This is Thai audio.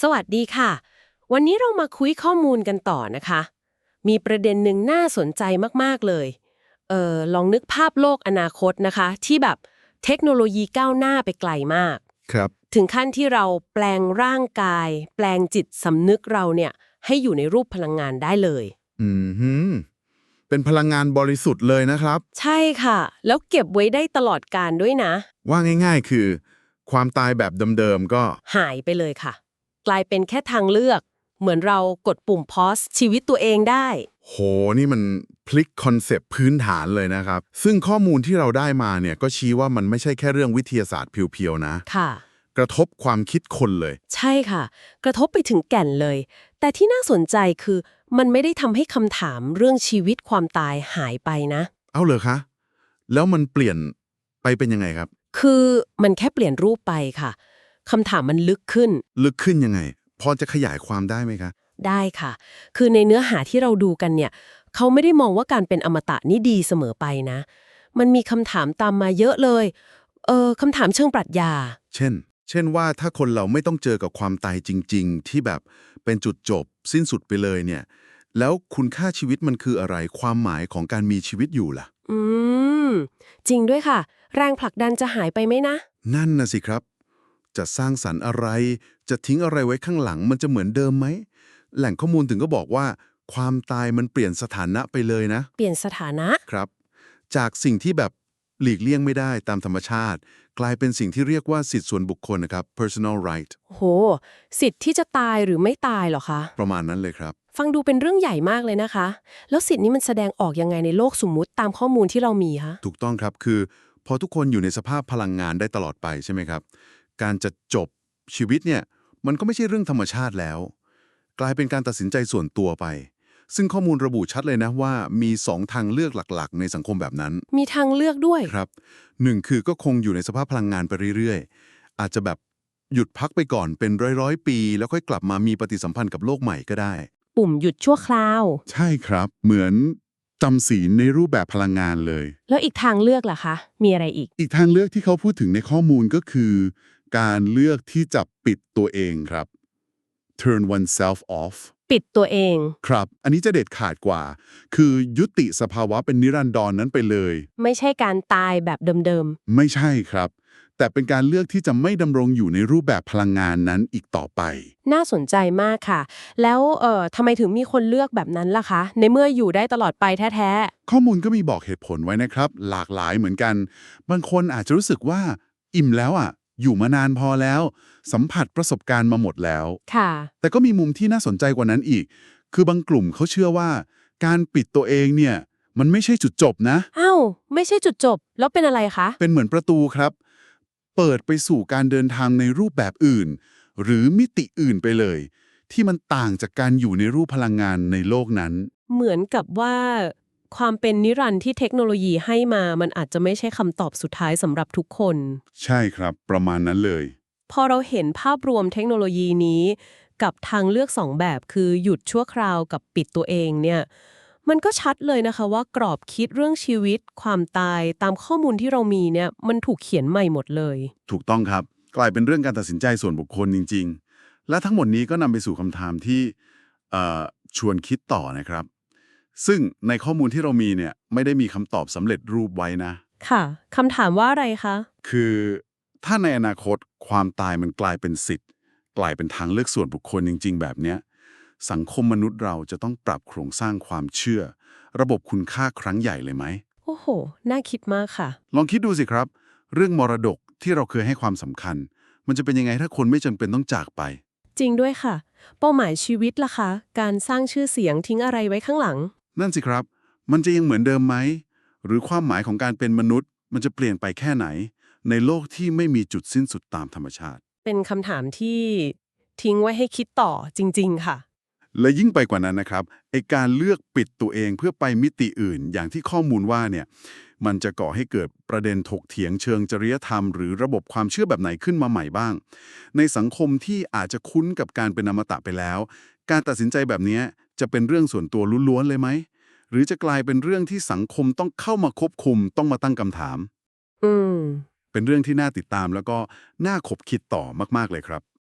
สวัสดีค่ะ วันนี้เรามาคุยข้อมูลกันต่อนะคะ มีประเด็นหนึ่งน่าสนใจมากๆเลย เออลองนึกภาพโลกอนาคตนะคะ ที่แบบเทคโนโลยีก้าวหน้าไปไกลมาก ครับ ถึงขั้นที่เราแปลงร่างกาย แปลงจิตสำนึกเราเนี่ย ให้อยู่ในรูปพลังงานได้เลย อืมฮึเป็นพลังงานบริสุทธิ์เลยนะครับ ใช่ค่ะ แล้วเก็บไว้ได้ตลอดการด้วยนะ ว่าง่าย ๆ คือ ความตายแบบเดิมๆก็ หายไปเลยค่ะ กลายเป็นแค่ทางเลือก เหมือนเรากดปุ่มพอสชีวิตตัวเองได้ โห นี่มันพลิกคอนเซปต์พื้นฐานเลยนะครับ ซึ่งข้อมูลที่เราได้มาเนี่ยก็ชี้ว่ามันไม่ใช่แค่เรื่องวิทยาศาสตร์เพียวๆนะ ค่ะ กระทบความคิดคนเลย ใช่ค่ะ กระทบไปถึงแก่นเลย แต่ที่น่าสนใจคือมันไม่ได้ทำให้คำถามเรื่องชีวิตความตายหายไปนะ เอาเลยคะ แล้วมันเปลี่ยนไปเป็นยังไงครับ คือมันแค่เปลี่ยนรูปไปค่ะ คำถามมันลึกขึ้น ลึกขึ้นยังไง พอจะขยายความได้ไหมคะ ได้ค่ะ คือในเนื้อหาที่เราดูกันเนี่ย เขาไม่ได้มองว่าการเป็นอมตะนี่ดีเสมอไปนะ มันมีคำถามตามมาเยอะเลย เออคำถามเชิงปรัชญา เช่น เช่นว่าถ้าคนเราไม่ต้องเจอกับความตายจริง ๆ ที่แบบเป็นจุดจบ สิ้นสุดไปเลยเนี่ย แล้วคุณค่าชีวิตมันคืออะไร ความหมายของการมีชีวิตอยู่ล่ะ อืม จริงด้วยค่ะ แรงผลักดันจะหายไปไหมนะ นั่นนะสิครับ จะสร้างสรรค์อะไร จะทิ้งอะไรไว้ข้างหลังมันจะเหมือนเดิมไหม แหล่งข้อมูลถึงก็บอกว่า ความตายมันเปลี่ยนสถานะไปเลยนะ เปลี่ยนสถานะครับ จากสิ่งที่แบบหลีกเลี่ยงไม่ได้ตามธรรมชาติ กลายเป็นสิ่งที่เรียกว่าสิทธิส่วนบุคคลนะครับ personal right โห สิทธิ์ที่จะตายหรือไม่ตายเหรอคะ ประมาณนั้นเลยครับ ฟังดูเป็นเรื่องใหญ่มากเลยนะคะ แล้วสิทธิ์นี้มันแสดงออกยังไงในโลกสมมุติตามข้อมูลที่เรามีคะ ถูกต้องครับคือ พอทุกคนอยู่ในสภาพพลังงานได้ตลอดไปใช่ไหมครับ การจะจบชีวิตเนี่ยมันก็ไม่ใช่เรื่องธรรมชาติแล้ว กลายเป็นการตัดสินใจส่วนตัวไป ซึ่งข้อมูลระบุชัดเลยนะว่ามีสองทางเลือกหลักๆ ในสังคมแบบนั้น มีทางเลือกด้วยครับหนึ่งคือก็คงอยู่ในสภาพพลังงานไปเรื่อยๆ อาจจะแบบหยุดพักไปก่อนเป็นร้อยๆ ปี แล้วค่อยกลับมามีปฏิสัมพันธ์กับโลกใหม่ก็ได้ ปุ่มหยุดชั่วคราว ใช่ครับ เหมือนจำศีลในรูปแบบพลังงานเลย แล้วอีกทางเลือกล่ะคะ มีอะไรอีก อีกทางเลือกที่เขาพูดถึงในข้อมูลก็คือ การเลือกที่จะปิดตัวเองครับ turn oneself off ปิดตัวเอง ครับ อันนี้จะเด็ดขาดกว่า คือยุติสภาวะเป็นนิรันดรนนั้นไปเลย ไม่ใช่การตายแบบเดิมไม่ใช่ครับ แต่เป็นการเลือกที่จะไม่ดำรงอยู่ในรูปแบบพลังงานนั้นอีกต่อไปๆน่าสนใจมากค่ะ แล้วเอ่อทำไมถึงมีคนเลือกแบบนั้นล่ะคะ ในเมื่ออยู่ได้ตลอดไปแท้ข้อมูลก็มีบอกเหตุผลไว้นะครับ หลากหลายเหมือนกัน บางคนอาจจะรู้สึกว่า อิ่มแล้วอะ อยู่มานานพอแล้ว สัมผัสประสบการณ์มาหมดแล้วๆค่ะ แต่ก็มีมุมที่น่าสนใจกว่านั้นอีก คือบางกลุ่มเขาเชื่อว่า การปิดตัวเองเนี่ย มันไม่ใช่จุดจบนะ อ้าว ไม่ใช่จุดจบ แล้วเป็นอะไรคะ เป็นเหมือนประตูครับ เปิดไปสู่การเดินทางในรูปแบบอื่น หรือมิติอื่นไปเลย ที่มันต่างจากการอยู่ในรูปพลังงานในโลกนั้น เหมือนกับว่า ความเป็นนิรันดร์ที่เทคโนโลยีให้มา มันอาจจะไม่ใช่คำตอบสุดท้ายสำหรับทุกคน ใช่ครับ ประมาณนั้นเลย พอเราเห็นภาพรวมเทคโนโลยีนี้ กับทางเลือกสองแบบคือหยุดชั่วคราวกับปิดตัวเองเนี่ยมันก็ชัดเลยนะคะว่ากรอบคิดเรื่องชีวิต ความตายตามข้อมูลที่เรามีเนี่ยมันถูกเขียนใหม่หมดเลย ถูกต้องครับ กลายเป็นเรื่องการตัดสินใจส่วนบุคคลจริง ๆ และทั้งหมดนี้ก็นำไปสู่คำถามที่เอ่อชวนคิดต่อนะครับ ซึ่งในข้อมูลที่เรามีเนี่ยไม่ได้มีคำตอบสำเร็จรูปไว้นะ ค่ะคำถามว่าอะไรคะ คือถ้าในอนาคตความตายมันกลายเป็นสิทธิ์ กลายเป็นทางเลือกส่วนบุคคลจริง ๆ แบบเนี้ยสังคมมนุษย์เราจะต้องปรับโครงสร้างความเชื่อ ระบบคุณค่าครั้งใหญ่เลยไหมโอ้โห น่าคิดมากค่ะ ลองคิดดูสิครับ เรื่องมรดกที่เราเคยให้ความสำคัญ มันจะเป็นยังไงถ้าคนไม่จำเป็นต้องจากไป จริงด้วยค่ะ เป้าหมายชีวิตล่ะคะ การสร้างชื่อเสียงทิ้งอะไรไว้ข้างหลัง นั่นสิครับ มันจะยังเหมือนเดิมไหม หรือความหมายของการเป็นมนุษย์ มันจะเปลี่ยนไปแค่ไหน ในโลกที่ไม่มีจุดสิ้นสุดตามธรรมชาติ เป็นคำถามที่ทิ้งไว้ให้คิดต่อจริง ๆ ค่ะ และยิ่งไปกว่านั้นนะครับไอการเลือกปิดตัวเองเพื่อไปมิติอื่น อย่างที่ข้อมูลว่าเนี่ย มันจะก่อให้เกิดประเด็นถกเถียงเชิงจริยธรรม หรือระบบความเชื่อแบบไหนขึ้นมาใหม่บ้าง ในสังคมที่อาจจะคุ้นกับการเป็นอมตะไปแล้ว การตัดสินใจแบบนี้ จะเป็นเรื่องส่วนตัวล้วนๆเลยไหม หรือจะกลายเป็นเรื่องที่สังคมต้องเข้ามาควบคุมต้องมาตั้งคำถาม อืม เป็นเรื่องที่น่าติดตามแล้วก็น่าขบคิดต่อมากๆเลยครับ